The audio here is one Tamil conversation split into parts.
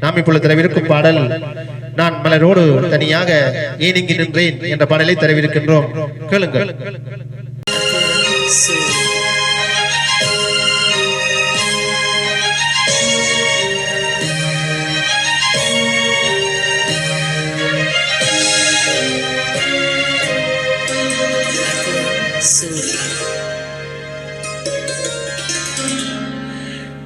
நாம் இப்பொழுது தரவிருக்கும் பாடல் நான் மலரோடு தனியாக ஏனிங்கி நின்றேன் என்ற பாடலை தரவிருக்கின்றோம். கேளுங்கள்.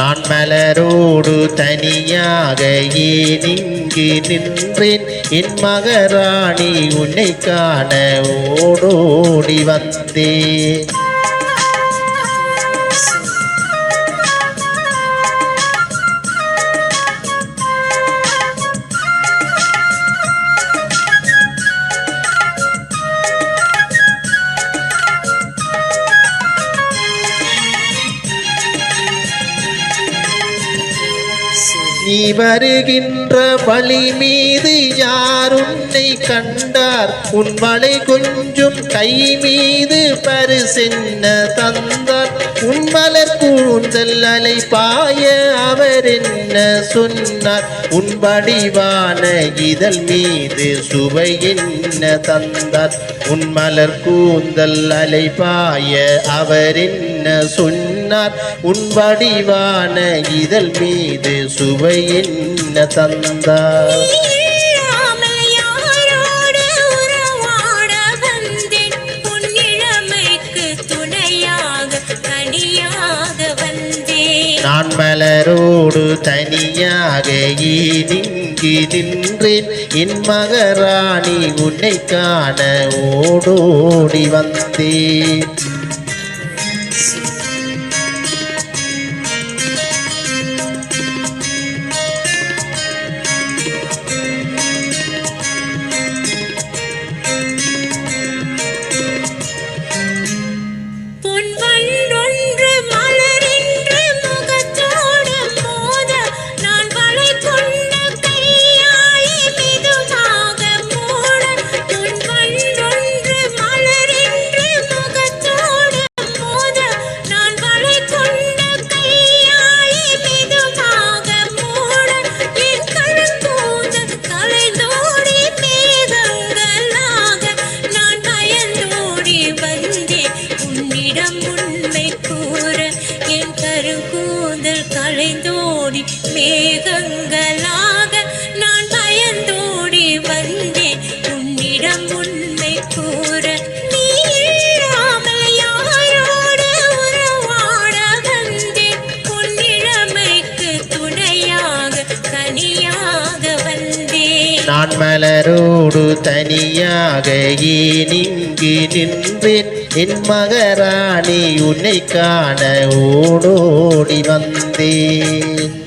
நான் மலரோடு தனியாக ஏனிங்கு நின்றேன். என் மகராணி உன்னை காண ஓடோடி வந்தேன். நீ வருகின்ற வழி மீது யார் உன்னை கண்டார்? உன் மலை கொஞ்சம் கை மீது பரிசென்ன தந்தார். உன் மலர் கூந்தல் அலை பாய அவர் என்ன சொன்னார்? உன் வடிவான இதழ் மீது சுவை என்ன தந்தார்? உன் மலர் கூந்தல் அலை பாய அவர் என்ன சொன்னார்? உன் வடிவான இதழ் மீது சுவை என்ன தந்தார் நான் மலரோடு தனியாக இங்கு நின்றேன். என் மகராணி உன்னை காண ஓடோடி வந்தேன். கூந்தல் களைந்தோடி மேகங்களாக நான் பயந்தோடி வந்தேன் நான் மலரோடு தனியாக ஏன் நின்றேன். என் மகராணி உன்னை காண ஓடோடி வந்தேன்.